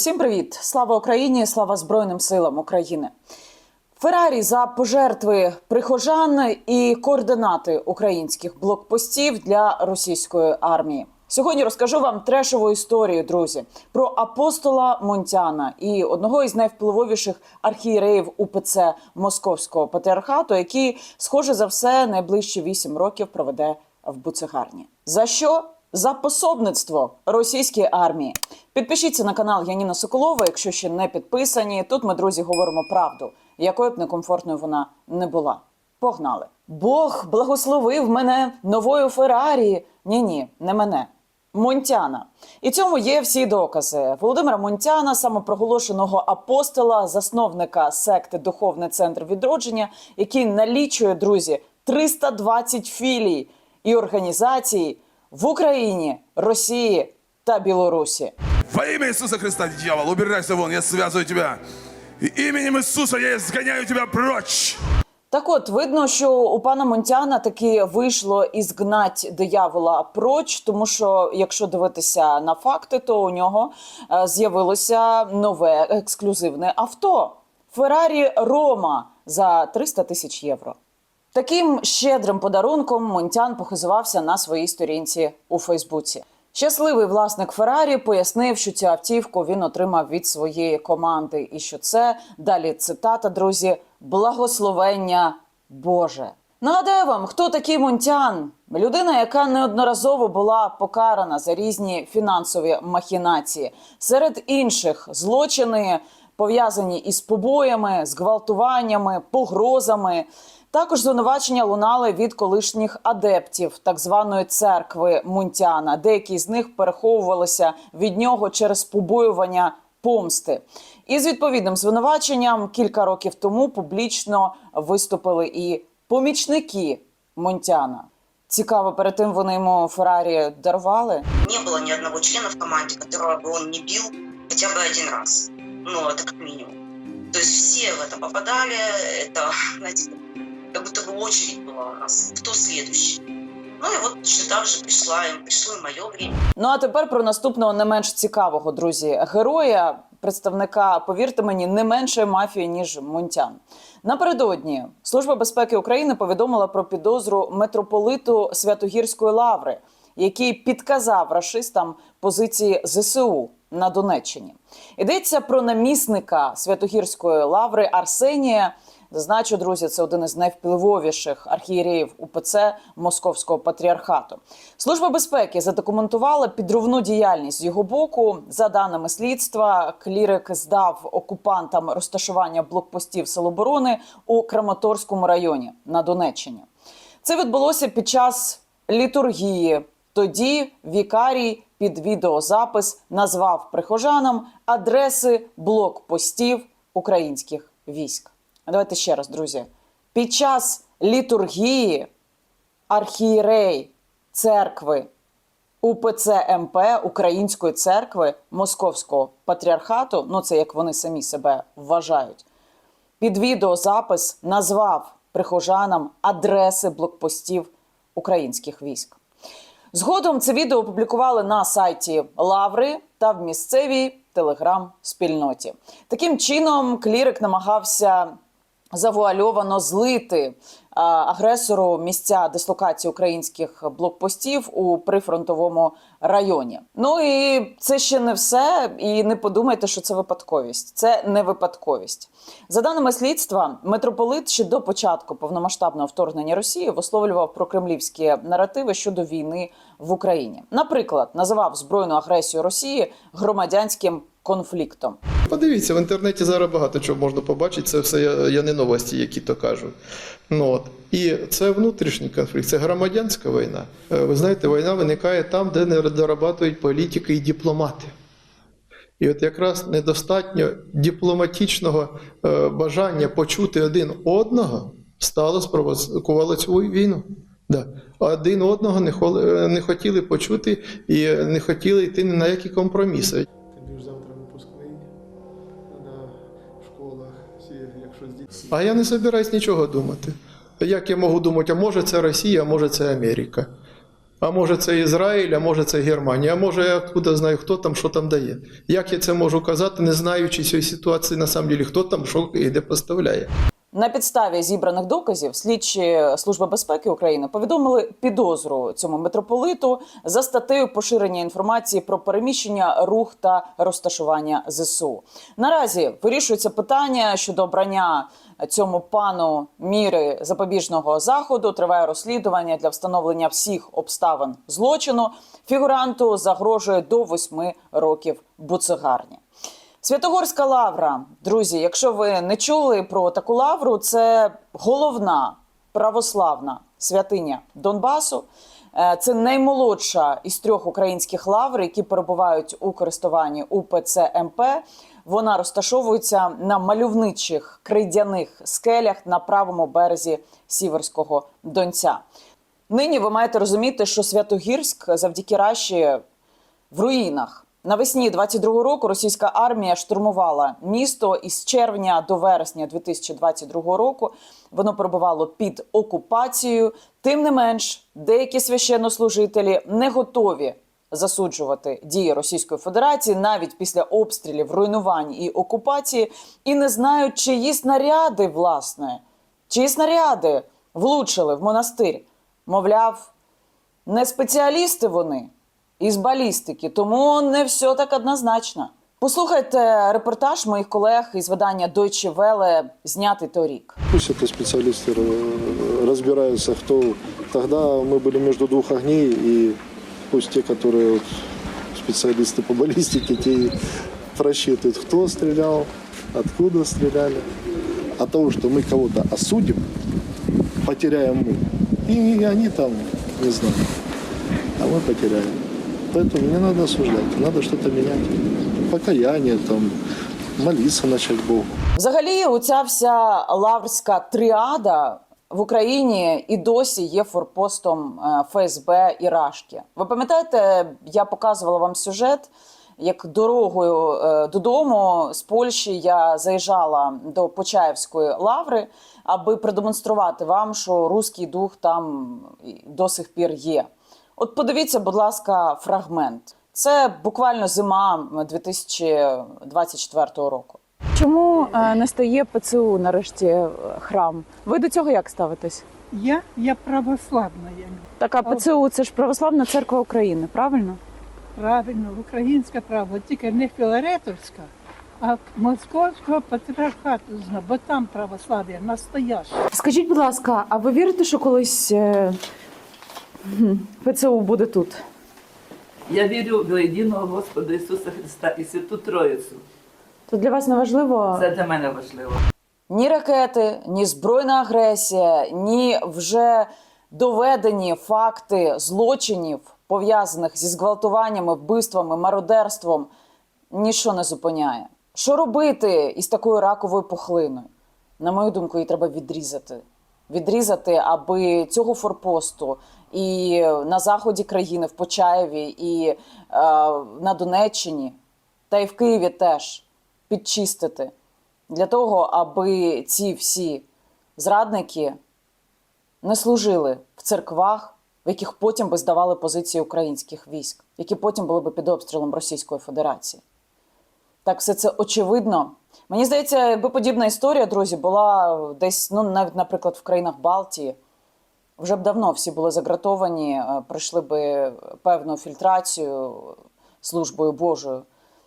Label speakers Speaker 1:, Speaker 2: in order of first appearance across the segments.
Speaker 1: всім привіт! Слава Україні! Слава Збройним силам України! Феррарі за пожертви прихожан і координати українських блокпостів для російської армії. Сьогодні розкажу вам трешову історію, друзі, про апостола Монтяна і одного із найвпливовіших архієреїв УПЦ Московського патріархату, який, схоже за все, найближчі вісім років проведе в буцегарні. За що? За пособництво російській армії. Підпишіться на канал Яніна Соколова, якщо ще не підписані. Тут ми, друзі, говоримо правду, якою б некомфортною вона не була. Погнали! Бог благословив мене новою Феррарі. Ні, ні, не мене. Монтяна. І цьому є всі докази. Володимира Монтяна, самопроголошеного апостола, засновника секти Духовний центр відродження, який налічує, друзі, 320 філій і організацій в Україні, Росії та Білорусі.
Speaker 2: Во имя Иисуса Христа, дьявол, убирайся вон, я связываю тебя. И именем Иисуса я изгоняю тебя прочь.
Speaker 1: Так от, видно, що у пана Монтяна таки вийшло ізгнать диявола проч, тому що якщо дивитися на факти, то у нього е, з'явилося нове ексклюзивне авто Феррарі Рома за 300 тисяч євро. Таким щедрим подарунком Монтян похизувався на своїй сторінці у Фейсбуці. Щасливий власник Феррарі пояснив, що цю автівку він отримав від своєї команди, і що це далі цитата, друзі, благословення Боже. Нагадаю вам, хто такий Монтян? Людина, яка неодноразово була покарана за різні фінансові махінації, серед інших злочини пов'язані із побоями, зґвалтуваннями, погрозами. Також звинувачення лунали від колишніх адептів так званої церкви Мунтяна. Деякі з них переховувалися від нього через побоювання помсти. І з відповідним звинуваченням кілька років тому публічно виступили і помічники Мунтяна. Цікаво, перед тим вони йому Феррарі дарували.
Speaker 3: не было ни одного члена в команде, которого бы он не бил хотя бы один раз. Ну, это как минимум. То есть все в это попадали, это, знаете, как будто бы очередь была у нас. Кто следующий? Ну и вот точно так же пришла им, пришло и мое время.
Speaker 1: Ну а тепер про наступного не менш цікавого, друзі, героя, представника, повірте мені, не меншої мафії ніж Мунтян. Напередодні Служба безпеки України повідомила про підозру митрополиту Святогірської лаври, який підказав рашистам позиції ЗСУ на Донеччині. Йдеться про намісника Святогірської лаври Арсенія. Зазначу, друзі, це один із найвпливовіших архієреїв УПЦ Московського патріархату. Служба безпеки задокументувала підривну діяльність з його боку. За даними слідства, клірик здав окупантам розташування блокпостів Сил оборони у Краматорському районі на Донеччині. Це відбулося під час літургії. Тоді вікарій під відеозапис назвав прихожанам адреси блокпостів українських військ. Давайте ще раз, друзі. Під час літургії архієрей церкви УПЦ МП Української церкви Московського патріархату, ну це як вони самі себе вважають, під відеозапис назвав прихожанам адреси блокпостів українських військ. Згодом це відео опублікували на сайті Лаври та в місцевій телеграм-спільноті. Таким чином, клірик намагався завуальовано злити агресору місця дислокації українських блокпостів у прифронтовому районі. Ну і це ще не все. І не подумайте, що це випадковість. Це не випадковість. За даними слідства, митрополит ще до початку повномасштабного вторгнення Росії висловлював прокремлівські наративи щодо війни в Україні. Наприклад, називав збройну агресію Росії громадянським конфліктом.
Speaker 4: Подивіться, в інтернеті зараз багато чого можна побачити. Це все я, не новості, які то кажуть. Ну, от. І це внутрішній конфлікт, це громадянська війна. Е, Ви знаєте, війна виникає там, де не дорабатують політики і дипломати. І от якраз недостатньо дипломатичного е, бажання почути один одного стало спровокувало цю війну. Да. Один одного не, е, хотіли почути і не хотіли йти ні на які компроміси. А я не збираюсь нічого думати. Як я можу думати, а може це Росія, а може це Америка. А може це Ізраїль, а може це Германія, а може я откуда знаю, хто там, що там дає. Як я це можу казати, не знаючи цієї ситуації, на самом деле, хто там що і де поставляє.
Speaker 1: На підставі зібраних доказів слідчі Служби безпеки України повідомили підозру цьому митрополиту за статтею поширення інформації про переміщення, рух та розташування ЗСУ. Наразі вирішується питання щодо обрання цьому пану міри запобіжного заходу. Триває розслідування для встановлення всіх обставин злочину. Фігуранту загрожує до восьми років буцегарні. Святогорська лавра, друзі, якщо ви не чули про таку лавру, це головна православна святиня Донбасу. Е, Це наймолодша із трьох українських лавр, які перебувають у користуванні УПЦ МП. Вона розташовується на мальовничих крейдяних скелях на правому березі Сіверського Донця. Нині ви маєте розуміти, що Святогірськ завдяки Раші в руїнах. Навесні 22-го року російська армія штурмувала місто із червня до вересня 2022 року. Воно перебувало під окупацією. Тим не менш, деякі священнослужителі не готові засуджувати дії Російської Федерації навіть після обстрілів, руйнувань і окупації, і не знають, чиї снаряди, власне, чиї снаряди влучили в монастир. Мовляв, не спеціалісти вони із балістики, тому не все так однозначно. Послухайте репортаж моїх колег із видання Deutsche Welle, знятий торік.
Speaker 5: Пусть это специалисты э, разбираются, кто... Тогда мы были между двух огней, и пусть те, которые вот специалисты по баллистике, те и просчитывают, кто стрелял, откуда стреляли. А того, что мы кого-то осудим, потеряем мы. И они там, не знаю, а мы потеряем. Поэтому не надо осуждать, надо что-то менять. Покаяние, там, молиться начать Богу.
Speaker 1: Взагалі, оця вся лаврська тріада в Україні і досі є форпостом е, ФСБ і Рашки. Ви пам'ятаєте, я показувала вам сюжет. Як дорогою е, додому з Польщі я заїжджала до Почаївської лаври, аби продемонструвати вам, що руський дух там до сих пір є. От подивіться, будь ласка, фрагмент. Це буквально зима 2024 року. Чому е, не стає ПЦУ нарешті е, храм? Ви до цього як ставитесь?
Speaker 6: Я, я православна, я
Speaker 1: Така ПЦУ це ж Православна церква України, правильно?
Speaker 6: правильно, українська правда, тільки не філаретовська, а московського патріархату, бо там православ'я настояще.
Speaker 1: Скажіть, будь ласка, а ви вірите, що колись е, ПЦУ буде тут?
Speaker 7: Я вірю в єдиного Господа Ісуса Христа і Святу Троїцю.
Speaker 1: То для вас не важливо
Speaker 7: Це для мене важливо.
Speaker 1: ні ракети, ні збройна агресія, ні вже доведені факти злочинів, пов'язаних зі зґвалтуваннями, вбивствами, мародерством, ніщо не зупиняє. Що робити із такою раковою пухлиною? На мою думку, її треба відрізати. Відрізати, аби цього форпосту і на заході країни, в Почаєві, і е, на Донеччині, та й в Києві теж підчистити для того, аби ці всі зрадники не служили в церквах, в яких потім би здавали позиції українських військ, які потім були би під обстрілом Російської Федерації. Так, все це очевидно. Мені здається, якби подібна історія, друзі, була десь, ну навіть, наприклад, в країнах Балтії, вже б давно всі були загратовані, е, пройшли би певну фільтрацію службою Божою.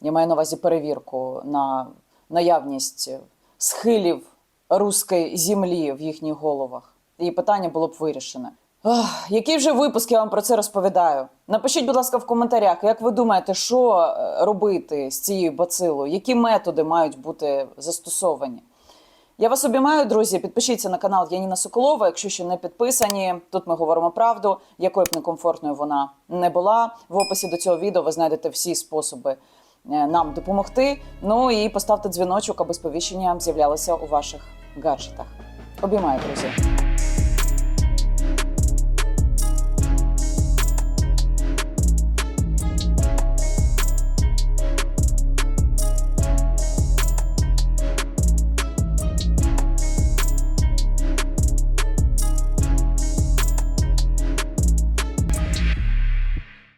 Speaker 1: Я маю на увазі перевірку на наявність схилів руської землі в їхніх головах. І питання було б вирішене. Ах, який вже випуск я вам про це розповідаю? Напишіть, будь ласка, в коментарях, як ви думаєте, що е, робити з цією бацилою? Які методи мають бути застосовані? Я вас обіймаю, друзі. Підпишіться на канал Яніна Соколова, якщо ще не підписані. Тут ми говоримо правду, якою б некомфортною вона не була. В описі до цього відео ви знайдете всі способи е, нам допомогти. Ну і поставте дзвіночок, аби сповіщення з'являлося у ваших гаджетах. Обіймаю, друзі.